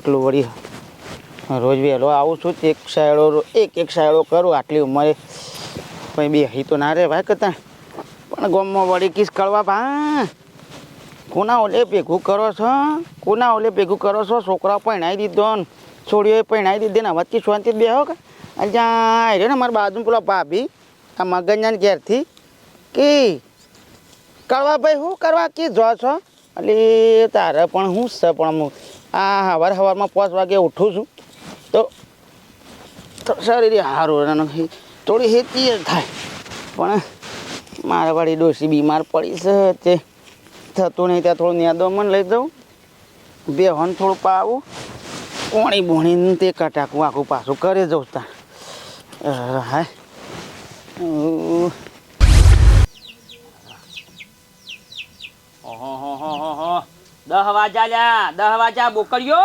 આટલું વળી રોજ વહેલો આવું છું, એક સાયડો એક એક સાયડો કરું, આટલી ઉંમરે પછી બે હી તો ના રે ભાઈ કરતા પણ ગોમમાં વળી કિસ કરવા ભા કોના ઓલે ભેગું કરો છો? કોના ઓલે ભેગું કરો છો? છોકરાઓ પહેણાવી દીધો ને છોડીઓએ પહેણાવી દીધી ને વચ્ચે શાંતિ બેહો કે? અહીંયા રે ને મારા બાજુ પેલા ભાભી, આ મગજના ઘેરથી. કે કરવા ભાઈ શું કરવા કે જો છો? એટલે તારે પણ હું છે પણ હું? આ સવાર સવારમાં પાંચ વાગે ઉઠું છું. તો તો શરીર સારું થોડી હેતી થાય. પણ મારા વાળી ડોસી બીમાર પડી છે તે થતું નહીં, ત્યાં થોડું ન્યાદોમાં લઈ જાઉં. બે હોન થોડું પાવું. કોણી બોણીને તે કટાકું આખું પાછું કરે જવું તા હા ઉહ. ઓહોહોહોહો. દહ વાજા લ્યા, દહ વાજા બોકડીઓ.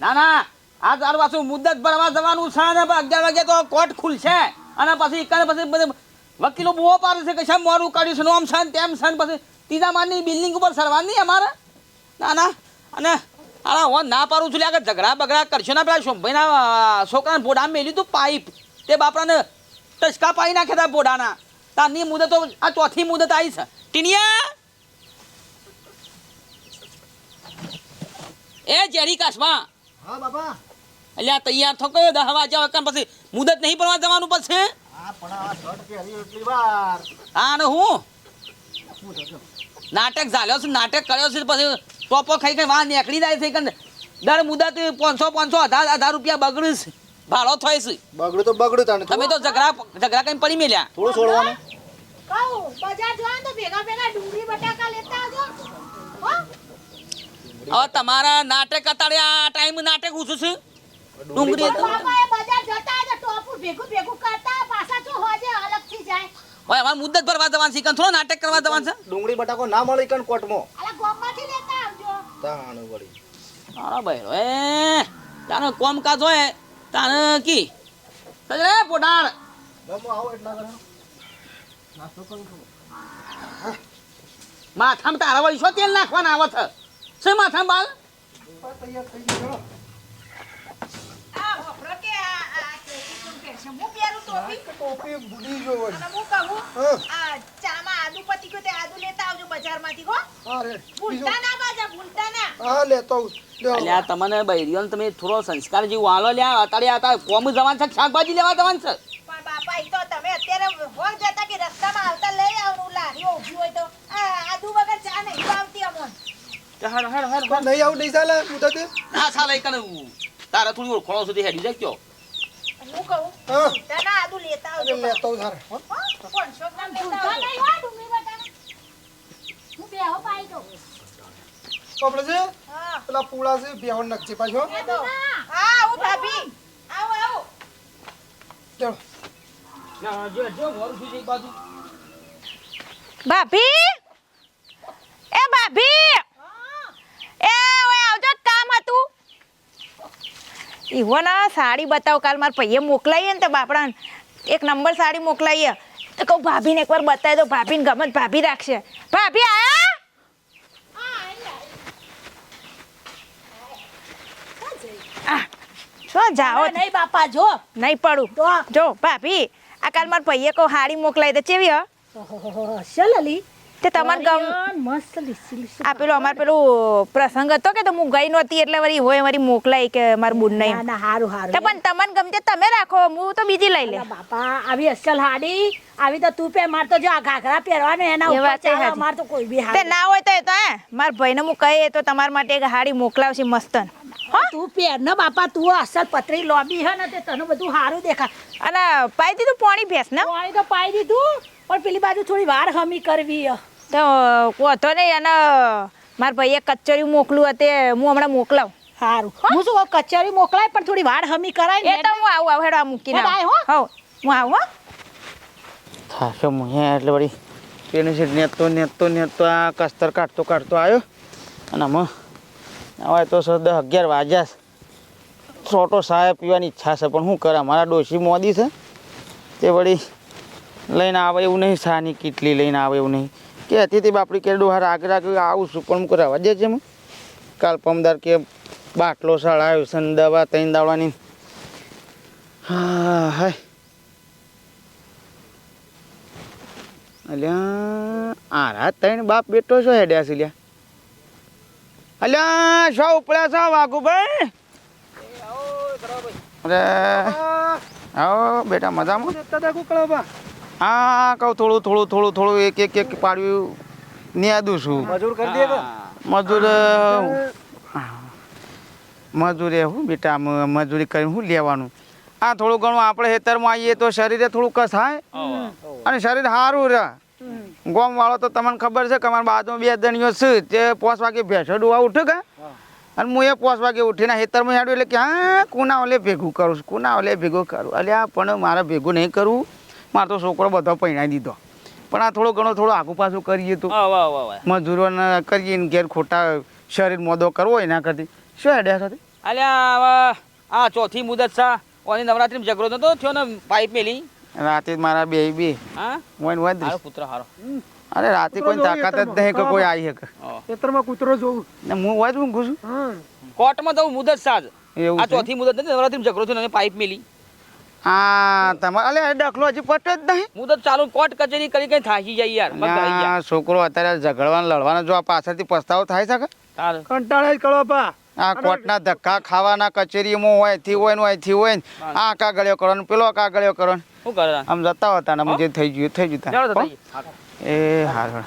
ના ના આ તારું પાછું મુદત ભરવા જવાનું છે ને અગિયાર વાગે તો કોર્ટ ખુલશે. અને પછી એકને પછી બધું વકીલો બહુ પાડે છે કે છે મોરું કાઢ્યું છે આમ છે તેમ છે ને પછી ત્રીજા માળની બિલ્ડિંગ ઉપર સરવાની અમારે? ના ના, અને અરે હું ના પાડું છું આગળ ઝઘડા બગડા કરશો ના પેલા શોભાઈના છોકરાને બોડામાં મેલ્યું તું પાઇપ. તે બાપરાને ટચકા પાઈ નાખ્યા હતા બોડાના તારની મુદતો, આ ચોથી મુદત આવી છે. ટીનિયા! એ જેરી કાશમાં હા બાપા. અલ્યા તૈયાર થો કયો દહ વાગ્યા વખત પછી મુદત નહીં પડવા જવાનું પછી હા પણ આ શર્ટ પહેરી એટલી વાર. હા ને હું? નાટક ઝાલ્યો છે નાટક કર્યો છે પછી ટોપો ખાઈ ખાઈ વાહ નીકળી જાય છે કન દર મુદત પાંચસો પાંચસો હજાર હજાર રૂપિયા બગડ્યું છે ભાડો થાય છે. બગડ્યું તો બગડ્યું તને તમે તો ઝઘડા ઝઘડા કઈ પડી મેલ્યા. થોડું છોડવાનું. કહું બજાર જવાનું તો ભેગા ભેગા ડુંગળી હો હવે તમારા નાટક અત્યારે આ ટાઈમ નાટક ઊંચું છે. ડુંગળી તો બાપાએ બજાર જતા આવજો ટોપું ભેગું ભેગું કરતા પાછા તો હોજે અલગથી જાય. હવે અમારે મુદત ભરવા જવાનું છે કંઈ થોડો નાટક કરવા જવાનું છે? ડુંગળી બટાકો ના મળે કણ કોટમાં. અલા ગોમમાંથી લેતા આવજો. તાણ વળી. હા ભાઈ એ તારો કોમ કાજ હોય તારે કી? રે પોડાર ગમો આવો એટલા કરે નાસ્તો કરું માથામાં તારા વળી શું તેલ નાખવાના આવે છે? શું માથામાં બાલ તૈયાર થઈ ગયો આ હોફરો કે આ આ કેવી શું પહેરશે હું પહેરું ટોપી ટોપી બુડી ગયો વળી અને હું કહું હા. આ ચામાં આદુ પતી ગયું તે આદુ લેતા આવજો બજારમાંથી હો. હા રે. ભૂલતા ના બાજા ભૂલતા ના. હા લેતો આવું. લ્યો. અલ્યા તમને બૈરીઓને તમે થોડો સંસ્કાર જેવું હાલો લ્યા. અત્યારે આ કોમ જવાનું છે શાકભાજી લેવા જવાનું છે? પણ બાપા તો તમે અત્યારે જતા કે રસ્તામાં આવતા લઈ આવું લારીઓ ઊભી હોય તો. આ આદુ વગર ચા નહીં આવતી અમોન હેડ હેડ હેડ પણ નહીં આવું નહીં ચાલે? મુદતે ના સાલે કને તારે થોડી ઓળખોણો સુધી હેડી જાય કયો. હું કહું? હા. ના આદુ લેતા આવજો લેતો તારે. હો. હો? પાંચસો ગ્રામ લેતા આવજો. હું બેહો પાઈ દઉં. આપણે છે? પેલા પૂળા છે બેહણ નાખજે પાછો. હા, હું ભાભી. આવો, આવો. ચાલો. ના જો જો મોરું સુધી બાજુ. ભાભી? એ ભાભી એ ઓય આવજો કામ હતું ઈવો ના સાડી બતાવો કાલ મારા પૈયે મોકલાઈએ ને તો બાપડાને. એક નંબર સાડી મોકલાઈએ. તો કહું ભાભીને એકવાર બતાવી દો ભાભીને ગમે ભાભી રાખશે. ભાભી આયા? આ શું જાઓ. નહીં બાપા જો. નહીં પડું. જો. ભાભી આ કાલ મારા પૈયે કહું હાડી મોકલાઈ દે. ચેવી હ? શલલી તે તમાર ગામ મસ્ત લીસી લીસી આ પેલો અમાર પેલું પ્રસંગ હતો કે તો હું ગઈ નહોતી એટલે વરી હોય મારી મોકલાઈ કે માર બુન નહીં. ના હારું હારું. તો પણ તમને ગમતે તમે રાખો હું તો બીજી લઈ લે બાપા આવી અસલ હાડી. આવી તો તું પે માર તો જો આ ઘાઘરા પહેરવાનો એના ઉપર ચાલે. અમાર તો કોઈ બી તે હાડી ના હોય તો એ તો હે મારા ભાઈને હું કહીએ તો તમાર માટે એક હાડી મોકલાવશે મસ્તન. તું પહેર ને બાપા તું અસલ પતરી લોબી હે ને તે તને બધું સારું દેખા અને પાઈ દીધું પાણી ભેંસ ને? પાણી તો પાઈ દીધું પણ પેલી બાજુ થોડી વાર હમી કરવી હે. તો કોતો નહીં અને મારા ભાઈએ કચોરી મોકલું હતું હું હમણાં મોકલાવ. સારું હું? શું કચોરી મોકલાય પણ થોડી વાડ હમી કરાય એ ને એટલે? હું આવું આવું હેડો મૂકીને હેડ હો. હું આવું હો. થાશો મુહે એટલે વળી પેલી સીટ નેતો નેતો નેતો આ કસ્તર કાઢતો કાઢતો આવ્યો અને આમાં હવે તો સર દસ અગિયાર વાગ્યા છોટો સાહેબ પીવાની ઈચ્છા છે પણ શું કરે? અમારા ડોશી મોદી છે. તે વળી લઈને આવે એવું નહીં સાની કીટલી લઈને આવે એવું નહીં. કે હતી તે બાપડી કે હાર આગ્રા કે આવું છું પણ કરાવવા કરવા દે છે કાલ પમદાર કે બાટલો સળાયો છે દવા તૈન દાવડાની હા હાય. અલ્યા આરા તૈન બાપ બેટો છો હેડ્યા છે લ્યા. અલ્યા શા ઉપડ્યા છો વાઘુભાઈ? અરે આવો બેટા મજામાં? હા કહું થોડું થોડું થોડું થોડું એક એક એક પાડ્યું. ન્યાદું છું. મજૂર કરી દે મજૂર મજૂરી હું બેટા મજૂરી કરીને હું લેવાનું. આ થોડું ઘણું આપણે ખેતરમાં આવીએ તો શરીરે થોડું કસાય. અને શરીર સારું રહે. ગોમ વાળો તો તમને ખબર છે કે અમારા બાજુમાં બે દણીઓ છે તે પોસ વાગે ભેંસો આ ઉઠે કે. અને હું એ પોસ વાગે ઉઠીને ખેતરમાં હેડું એટલે કે હા કુના ઓલે ભેગું કરું કુના ઓલે ભેગું કરું. અલ્યા પણ મારે ભેગું નહીં કરવું. મારે તો છોકરો બધો પૈણાઈ દીધો. પણ આ થોડો ઘણો થોડો આગુ પાછું કરીએ તો. મજૂરોને કરીએ ને ઘેર ખોટા શરીર મોદો કરવો એના કરતી. શું હેડ્યા સાથે અલ્યા આ ચોથી મુદત સા. ઓની નવરાત્રી ઝઘડો નતો થયો ને પાઇપ મેલી. રાતે મારા બે બે. હા? વન હારો પુત્ર હારો. અરે રાતે કોઈ તાકાત જ નહીં કે કોઈ આવી શકે. ખેતરમાં કૂતરો જોઉં ને હું હોય ઊંઘું હું. ઘૂસું કોર્ટમાં તો મુદત સાજ. આ? ચોથી મુદત નથી નવરાત્રીમાં ઝઘડો થયો ને પાઇપ મેલી. હા તમારે અલે ડખલો હજી પટે જ નહીં. મુદત ચાલુ કોર્ટ કચેરી કરી કઈ થાકી જાય યાર છોકરો અત્યારે ઝઘડવાનો લડવાનો જો આ પાછળથી પસ્તાવો થાય શકે તાર. કંટાળે જ કરો પા આ કોર્ટના ધક્કા ખાવાના કચેરીમાં હોયથી હોય ને હોયથી હોય ને. આ કા ગળ્યો કરો ને પેલો કા ગળ્યો કરો ને. શું કરે? આમ જતા હતા ને જે થઈ ગયું થઈ ગયું તો. એ હાર.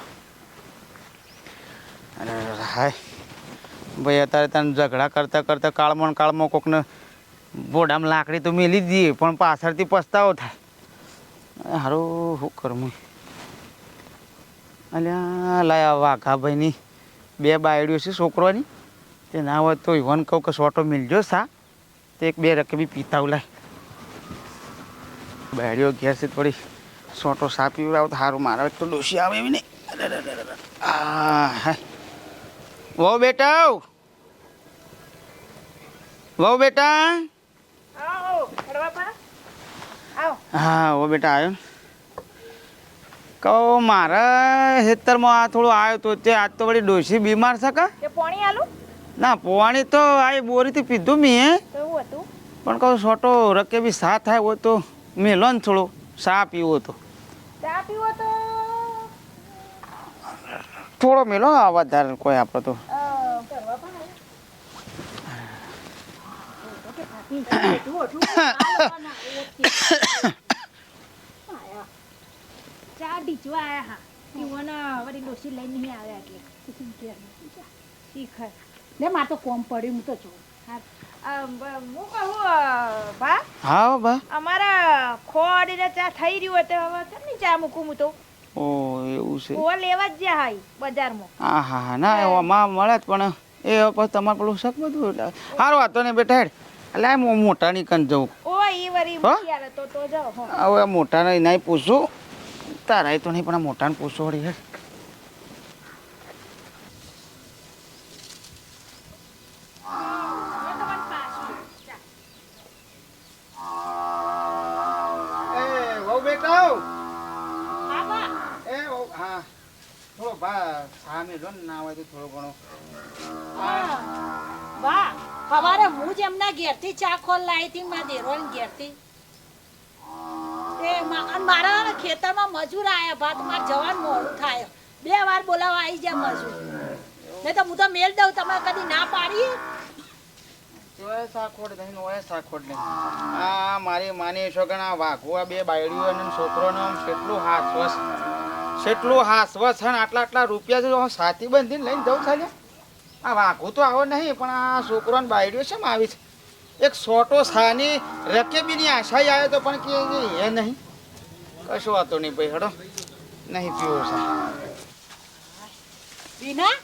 અરે હાય. ભાઈ અત્યારે તને ઝઘડા કરતા કરતા કાળમાં ને કાળમાં કોકને બોડામાં લાકડી તો મેલી દઈએ પણ પાછળથી પસ્તાવો થાય. હારું, શું કરું અલ્યા, લાયા વાઘાભાઈની બે બાયડીઓ છે છોકરોની. તે ના હોય તો ઈવન કહું કે સોટો મિલજો સા. તે એક બે રકબી પીતા લાય બાયડીઓ ઘેર છે થોડી. સોટો સા પીવડાવ તો સારું મારા તો ડોસી આવે એવી નહીં હાય વહુ બેટા વહુ બેટા. હા ઓ બેટા આવ્યો કહો મારા ખેતરમાં આ થોડું આવ્યો તો તે આજ તો વળી ડોસી બીમાર છે કા? કે આલું? ના પોવાણી તો આ બોરીથી પીધું મેં પણ કહું છોટો રકે બી સા થાય હોય તો મેલો ને થોડો સા પીવો તો. ચા પીવો તો? થોડો મેલો આ વધારે કોઈ આપણો તો અ, કરવા પણ ચા ડીચવા આયા હા ઈવોના વળી ડોસી લઈને નહીં આવ્યા એટલે શીખર ને મારે તો કોમ પડ્યું હું તો જો હા અ, બ- હું કહું અ, ભા હા બા અમારા ખોડીને ચા થઈ રહ્યું હતું હવે કેમ નહીં ચા મૂકું હું એવું લેવા જ્યાં હાઈ બજારમાં હા. ના એમાં મળે પણ એ તમારે પેલું શક બધું સારું વાતો ને બેટા એટલે આ હું મોટાની કન જઉં. ઓ ઈ વરી આલે તો તો હો. હવે મોટાને એનાય પૂછું. તારાય તો નહીં પણ આ મોટાને પૂછો વળી હે. થોડો ભા સામે જો ને ના હોય તો થોડો ઘણો. વાહ. સવારે હું જ એમના ઘેરથી ચા ખોલ લાવી હતી મારા દેરોની ઘેરથી. એ મારા ખેતરમાં મજૂર આવ્યા ભાત મારે જવાનું મોડું થાય. બે વાર બોલાવા આવી જાય મજૂર. નહીં તો હું તો મેલ દઉં તમે કદી ના પાડી આ મારી માની છોકરા આ વાઘો બે બાયડીઓ અને છોકરોનો આમ કેટલું છે આટલા આટલા રૂપિયા છે હું સાથી બંધીને લઈને જવું થાય આ વાઘો તો આવો નહીં પણ આ છોકરો ને બાયડીઓ છે આવી છે એક સોટો સાની રકેબીની આશા આવે તો પણ કે એ નહીં. કશું વાતો નહીં ભાઈ હડો. નહીં પીવો છે. બીના?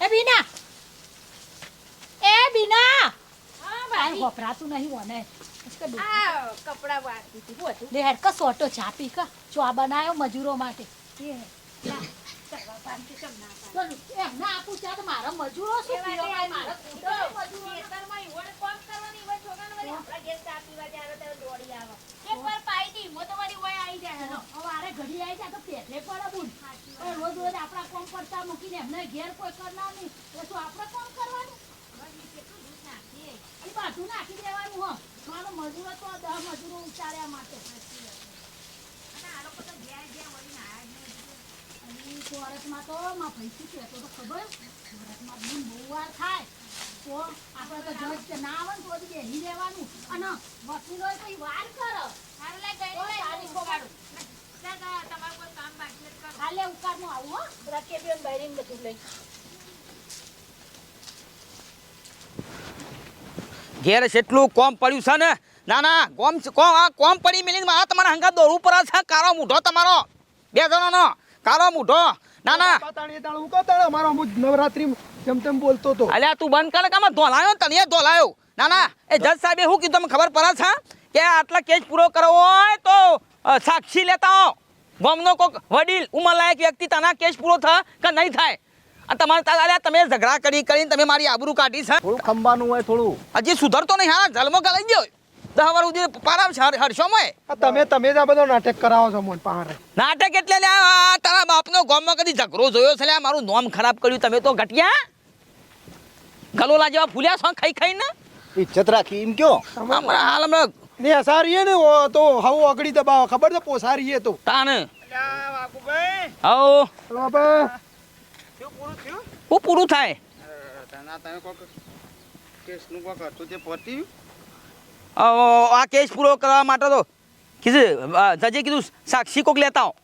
એ બીના? એ બીના? ભાઈ વપરાતું નહીં મને આ કપડા વાળતી હતી લે હેડ કા સોટો ચાપી કા. આ બનાવ્યો મજૂરો માટે. એ તો તો તો ઘડી આવી જાય તો પેટલે પડે રોજ રોજ આપણા કોમ મૂકીને એમને ઘેર કોઈ કરનાર નહીં કોમ કરવાનું કેટલું નાખી દેવાનું હો મારો મજૂરો તો દહ મજૂરો ઉતાર્યા માટે અને તો માં ભૈસી કહેતો તો ખબર ચોરસમાં બહુ બહુ વાર થાય. તો આપણે તો જજ કે ના આવે ને તો બેસી રહેવાનું. અને વકીલો તો વાર કરો. તો તારીખો વાળું. હાલે ઉકાળમાં આવું હો. રકેબીઓને બૈરીને બધું લઈ. ઘેર જેટલું કોમ પડ્યું છે ને ના ના કોમ કોમ આ કોમ પડી મેલીને મારા તમારા હંગા દોડવું પડે છે કાળો મૂઢો તમારો. બે જણાનો. કાળો મૂઢો. ના ના તાણી તાણ હું કહો અમારો અમુક નવરાત્રી જેમ તેમ બોલતો તો અલ્યા તું બંધ કર કામાં ધોલાયો તને ધોલાયો. ના ના એ જજ સાહેબે શું કીધું તમને ખબર પડે છે કે આટલા કેસ પૂરો કરવો હોય તો સાક્ષી લેતા હો ગામનો કોક વડીલ ઉંમરલાયક વ્યક્તિ તના કેસ પૂરો થાય કે નહીં થાય? અને તમારે તારા અલ્યા તમે ઝઘડા કરી કરીને તમે મારી આબરૂ કાઢી છે. થોડું ખંભાનું હોય થોડું. હજી સુધરતો નહીં હા જલમો ગલાઈ ગયો. દહ વાર સુધી પારામ છે. હર- હર્ષોમય તમે તમે જ આ બધો નાટક કરાવો છો મોન પહાડે નાટક એટલે લ્યા આ તારા બાપનો ગામમાં કદી ઝઘડો જોયો છે લ્યા? મારું નોમ ખરાબ કર્યું તમે તો ઘટિયા? ગલોલા જેવા ફૂલ્યા છો ખાઈ ખાઈને? ઇજ્જત રાખી એમ કયો? હમણાં હાલ હમણાં ને અસારીએ ને ઓ તો હવ અગડી દબાવ ખબર છે? પોસારીએ તો. તાને શું પૂરું થયું? હું પૂરું થાય? તમે કોક કેસનું કોક હતું તે પતી અ, આ કેસ પૂરો કરવા માટે તો કીધું જજે કીધું સાક્ષી કોક લેતા હો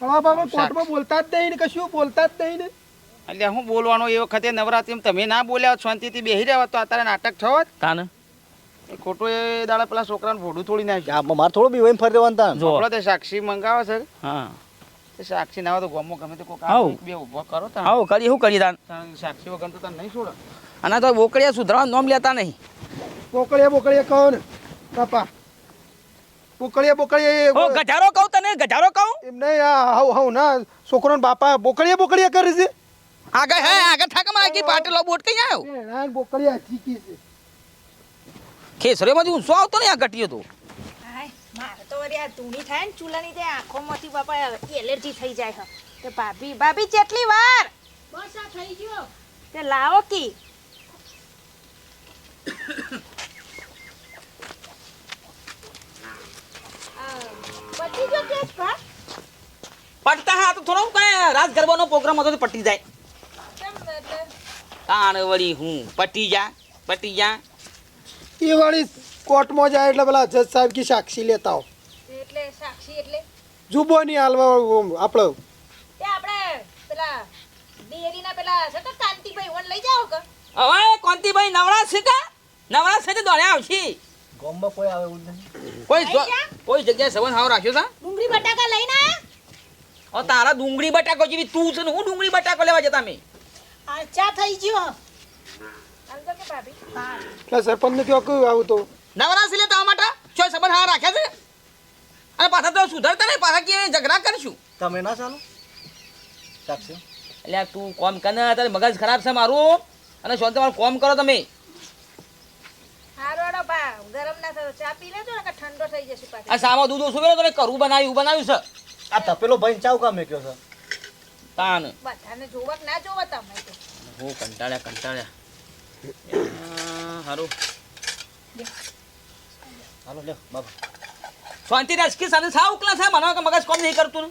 બાબા કોર્ટમાં બોલતા જ નહીં ને કશું બોલતા જ નહીં ને. એટલે હું બોલવાનો એ વખતે નવરાત્રિમાં તમે ના બોલ્યા હોત, શાંતિથી બેહી રહ્યા હોત તો અત્યારે નાટક થયો તાને એ ખોટું એ દાડા પેલા છોકરાને ભોડું થોડી નાખ્યું મારે થોડું બી ફરી જો. તે સાક્ષી મંગાવે છે. હા. સાક્ષી ના હોય તો ગમો ગમે તે કોક. બે ઊભો કરો તા આવો કરી હું કરી દાન સાક્ષી વગર તો તને નહીં છોડે. અને તો બોકડિયા સુધરવા નોમ લેતા નહીં. બોકળીએ બોકળીએ કહો ને. બાપા. બોકળીએ બોકળીએ ઓ ગજારો કહું તને ગજારો કહું? એમ નહીં આ હવ હવ ના છોકરો ને બાપા બોકળીએ બોકળીએ કરે છે. આગળ હે આગળ થાકમાં આગી પાટેલો બોટ કઈ આવ્યો ના બોકળીએ ઠીકી છે. ખેસરીમાંથી ઊંચો આવતો ને આ ઘટીયો તો? મારે તો વળી આ ધૂણી થાય ને ચૂલાની તે આંખોમાંથી બાપા એલર્જી થઈ જાય છે તે ભાભી ભાભી કેટલી વાર? બસ આ થઈ ગયો. તે લાવો કી. પતી ગયો કેસ ભા પટતા હા તો થોડો કઈ રાત ગરબાનો પ્રોગ્રામ હતો તો પટી જાય. તાણ વળી હું? પટી જા પટી જા. એ વાળી કોર્ટમાં જાય એટલે પેલા જજ સાહેબ કી સાક્ષી લેતા હો એટલે સાક્ષી એટલે? જુબો નહીં હાલવા આપણો એ આપણે પેલા દેરીના પેલા છે તો કાંતિભાઈ ઓન લઈ જાઓ કે? હવે કાંતિભાઈ નવરા છે કે? નવરા છે તો દોડ્યા આવશી? ગોમ્બા કોઈ આવે એવું નહીં કોઈ. કોઈ જગ્યાએ સવન હાવ રાખ્યો છે ડુંગળી બટાકા લઈને આયા? ઓ તારા ડુંગળી બટાકો જેવી તું છે ને હું ડુંગળી બટાકો લેવા જતા મે. આ ચા થઈ ગયો. અંદર કે ભાભી. એટલે સરપંચને કયો કયું આવું તો? નવરા છે લે તારા માટે? ચોય સબન હાવ રાખ્યા છે અને પાછા તો સુધરતા નહીં પાછા કે ઝઘડા કરશું? તમે ના ચાલો. ચાલશે એટલે તું કોમ કને તારે મગજ ખરાબ છે મારું. અને શું તમારું કોમ કરો તમે હારો બા ગરમ ના થતો ચા પી લેજો ને કે ઠંડો થઈ જશે પાછો આ સામો દૂધ ઓછું કર્યો? તમે કરું બનાવ્યું બનાવ્યું છે? આ તપેલો ભાઈ ચાવ કામ મેક્યો છે. તાન. બધાને જોવા ના જોવા તમે તો. હું કંટાળ્યા કંટાળ્યા. હારું. હાલો લે બાબા. શાંતિ રાજકીય સાથે સાવ ઉકલા છે મને કે મગજ કોમ નહીં કરતું ને.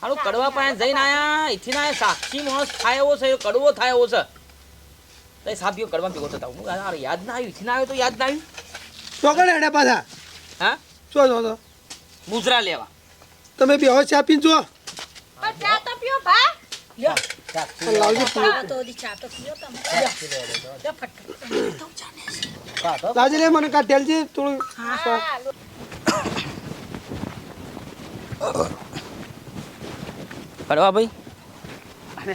હારું કડવા પાસે જઈને આયા. ઇથી ના આયા સાક્ષી માણસ થાય એવો છે કડવો થાય એવો છે. તો એ કડવા ભેગો થતા હું યાદ ના આવ્યું. ઇથી ના આવ્યો તો યાદ ના આવ્યું. ચોકડ હેડે પાછા. હા? શું જો તો મુજરા લેવા. તમે બી હવે ચા પીને જો ચા તો પીઓ ભા. લ્યો. લાવજો ચા તો. ઓલી ચા તો પીઓ તમે. કાઢો લાજે લે મને થોડું ભાઈ?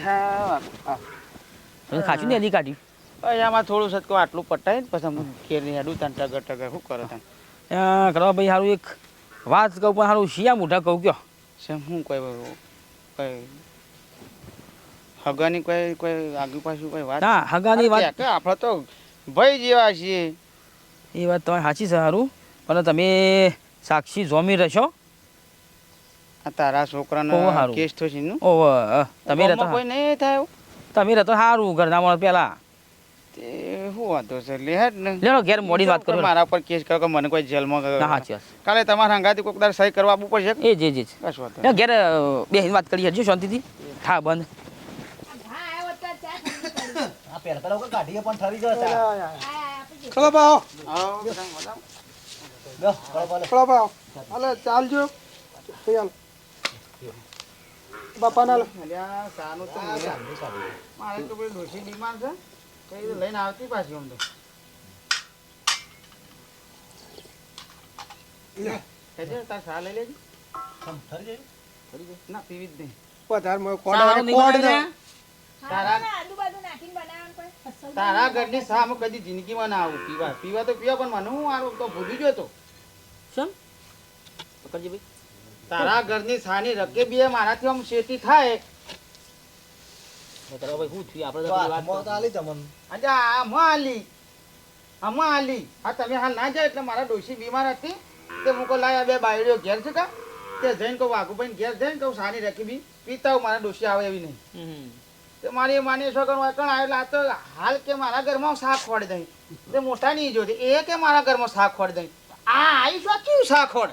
હા હા. ખાચું ને એની કાઢી. આમાં થોડું સટકો આટલું પટાય પછી ઘેર હેડું તાન ટગર ટગર શું કરો તમે કડવા ભાઈ સારું એક વાત કહું પણ સારું શિયા મોઢા કહું કયો? છે હું કોઈ કઈ હગાની કોઈ કોઈ આગુ પાછું કોઈ વાત? ના હગાની વાત આપણે તો ભાઈ જેવા છીએ. એ વાત તમારી સાચી છે સારું પણ તમે સાક્ષી જોમી રહેશો. આ તારા છોકરાનો. કેસ થશે છે ઓ તમે રહેતો કોઈ નહીં થાય તમે રહેતો સારું ઘરના મોડ પેલા. તે શું વાંધો છે? લે હેડ ને. ઘેર મોડી વાત કરો. મારા પર કેસ કરો કે મને કોઈ જેલમાં ના સાચી કાલે તમારા હંગાથી કોઈક દાડ સહી કરવા પડશે? એ જ જ વાંધો ઘેર બે વાત કરીએ હજુ શાંતિથી? હા બંધ. કરી. ચાલજો. બાપાના સાનું તો મારે તો કોઈ ડોશી બીમાર છે કઈ તો લઈને આવતી પાછી આમ તો. કહેજે, તાર સા લઈ લેજે. સમ ઠરી જાય? પડી જાય. ના પીવી જ નહીં. વધારે મને કોડ સારું આવે, નહીં કોડ ને? તારા આદુ-બાદુ નાખીને બનાવવાનું પણ તારા ઘરની સા અમે કદી જિંદગીમાં ના આવું. પીવા પીવા તો પીવા પણ મને હું આવું? તો ભૂલી ગયો તો. શેમ? પકડજે ભાઈ. તારા ઘરની સાની રકેબી એ મારાથી આમ શેતી થાય તારા ભાઈ શું થયું આપણે તો તો આ વાત આલી તમને આજે આમાં આલી. આમાં આલી. આ તમે હાલ ના જાય એટલે મારા ડોશી બીમાર હતી. તે મૂકો લાયા બે બાયડીઓ ઘેર છે કા? તે જઈને કહું વાઘુભાઈ ઘેર જઈને કહું સાની રકેબી પીતા મારા ડોશી આવે એવી નહીં. તે મારી માની છોકરો વાકણ આવેલા આ તો હાલ કે મારા ઘરમાં શાક ખોડ દઈ. તે મોટા નહીં જોતી. એ કે મારા ઘરમાં શાક ખોડ દઈ. આ આવી શું કેવું શાક ખોડ?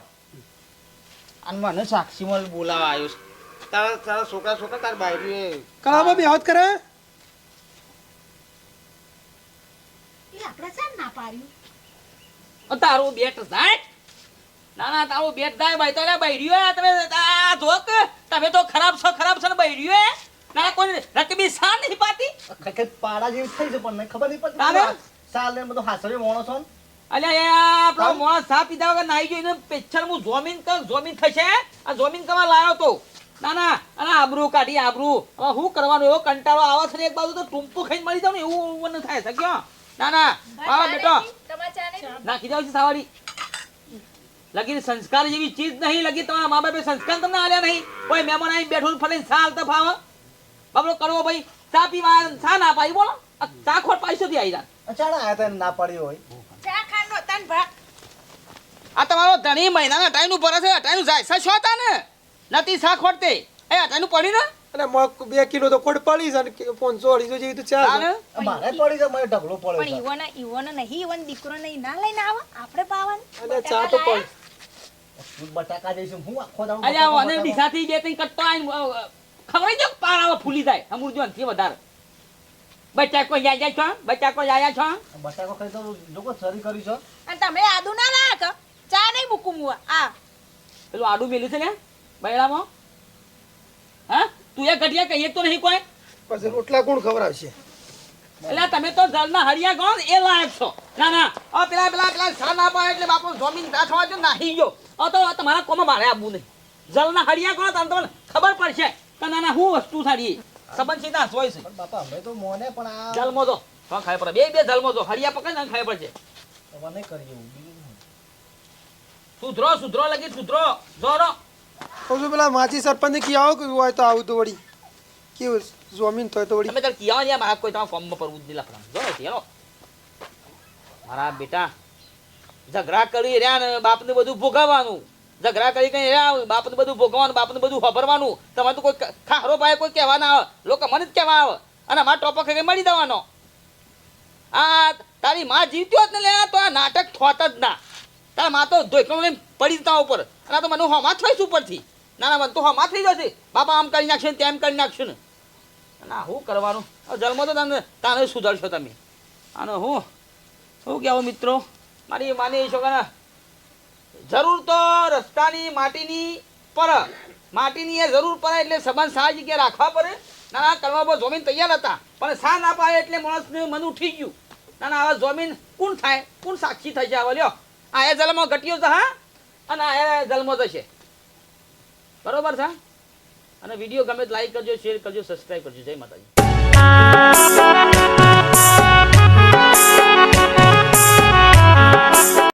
અને મને સાક્ષીમાં બોલાવા આવ્યો છે. તારા તારા છોકરા છોકરા તારા બાયડીએ કળામાં બી આવત કરે? એ આપણે શા ના પાર્યું અ તારું બેટ જાય ના ના તારું બેટ જાય ભાઈ તારા બૈરીઓ તમે આ જોક તમે તો ખરાબ છો ખરાબ છો ને બૈરીઓ ના કોઈ રકબી સા નહીં પાતી ખખે પાડા જેવી થઈ છે પણ મને ખબર નહીં તારે? પડતી સાલ ને બધું હાસરે મોણો છો ને. અલ્યા આપણો મોણસ સા પીધા વગર નાઈ જોઈને પેચ્છર હું જોમીન કર જોમીન થશે આ જોમીન કમા લાયો તો. ના ના અને આબરૂ કાઢી આબરૂ. હવે શું કરવાનું? એવો કંટાળો આવે છે એક બાજુ તો ટૂંપું ખાઈને મળી જાવ ને એવું મને થાય શક્યો ના ના બાબા બેટો? નાખી જાવ છે સાવાડી લગી સંસ્કાર જેવી ચીજ નહીં લગી તમારા મા બાપે સંસ્કાર તમને આલ્યા નહીં. કોઈ મહેમાન આવી બેઠું ફરીને સા હાલતા ફાવ. બાબલો કરવો ભાઈ. ચા પીવા ચા ના પાઈ બોલો. આ ચા ખોટ પૈસોથી આવી જાય અચાનક આયા તા એને ના પડ્યો હોય. ચા ખાનો તન ભાગ આ તમારો ધણી મહિનાના ટાઈનું ભરે છે ટાઈમ જાય. સા છો હતા ને નથી શા ખોટતે એ ટાઈનું પડી ને? અને બે કિલો તો કોડ પડી છે અને પાંચસો અઢીસો જેવી તો ચાર મારે પડી છે મને ઢગલો પડે પણ. ઈવોને ઈવોને નહીં ઈવોને દીકરો નહીં ના લઈને આવો આપણે પાવન. અને ચા તો પડ. બટાકા જઈશું. હું આખો દાડો અરે આવો અને દિશાથી બે ત્રણ કટ્ટો આઈ ખબર છે પાર આવે ફૂલી જાય. અમૂર જો અંથી વધારે. બટાકો જાય જાય છો બટાકો જાય છો બટાકો ખાઈ તો લોકો સરી કરી છો. અને તમે આદુ ના નાખ ચા નહીં મૂકું હું આ. પેલું આડું મેલ્યું છે ને? બૈરામાં? હા? તું એ ઘટિયા કહીએ તો નહીં કોઈ? પછી રોટલા કોણ ખવડાવશે? એટલે તમે તો જળના હરિયા ગો એ લાયક છો. ના ના. આ પેલા પેલા પેલા સા ના પાડે એટલે બાપુ જમીન ના થવા દો નાહી ગયો. આ તો તમારા કોમાં મારે આવવું નહીં. જળના હરિયા ગો તમને તમને ખબર પડશે કે ના ના હું વસ્તુ સારી. સંબંધ સીધા હોય છે. બાપા અમે તો મોને પણ આ જલમો તો હા ખાય પડે. બે બે જલમો તો હરિયા પકડ ને ખાય પડશે. હવે કરીએ? સુધરો સુધરો લગી સુધરો. જોરો છું, પેલા માછી સરપંચને કી આવો કે હોય તો આવું તો વળી. કેવું જમીન તો વળી. તમે તાર કિયા ને મારા કોઈ તમારા ફોર્મમાં પરવું જ લખવાનું જો હેલો. મારા બેટા, ઝઘડા કરી રહ્યા ને, બાપને બધું ભોગાવવાનું. ઝઘડા કરી કઈ રહ્યા, બાપને બધું ભોગવવાનું, બાપને બધું ખબરવાનું તમારે તો કોઈ ખારો ભાઈ કોઈ કહેવા ના આવે. લોકો મને જ કહેવા આવે. અને મારા ટોપક કઈ મળી દેવાનો આ તારી માં જીવતી હોત ને લે તો આ નાટક થોત જ ના. તારા માં તો ધોઈકણું લઈને પડી જતા ઉપર. અને તો મને હોમાં થઈશ ઉપરથી. ના ના મને હા હોમાં થઈ જશે. બાપા આમ કરી નાખશે ને તેમ કરી નાખશે ને. ના શું કરવાનું? જન્મ તો તને તાને સુધરશો તમે. આનો હું શું કહેવું મિત્રો? મારી માની છોકરા જરૂર તો રસ્તાની માટીની પર, માટીની એ જરૂર પડે એટલે સંબંધ સારી જગ્યાએ રાખવા પડે. ના ના કરવા પર જમીન તૈયાર હતા. પણ સા ના પાડે એટલે માણસને મન ઉઠી ગયું. ના ના હવે જમીન કોણ થાય? કોણ સાક્ષી થશે? હવે લ્યો આ એ જલમો ઘટ્યો છે, હા? અને આ એ જલમો થશે. બરોબર છે? અને વીડિયો ગમે તો લાઈક કરજો શેર કરજો સબસ્ક્રાઈબ કરજો. જય માતાજી.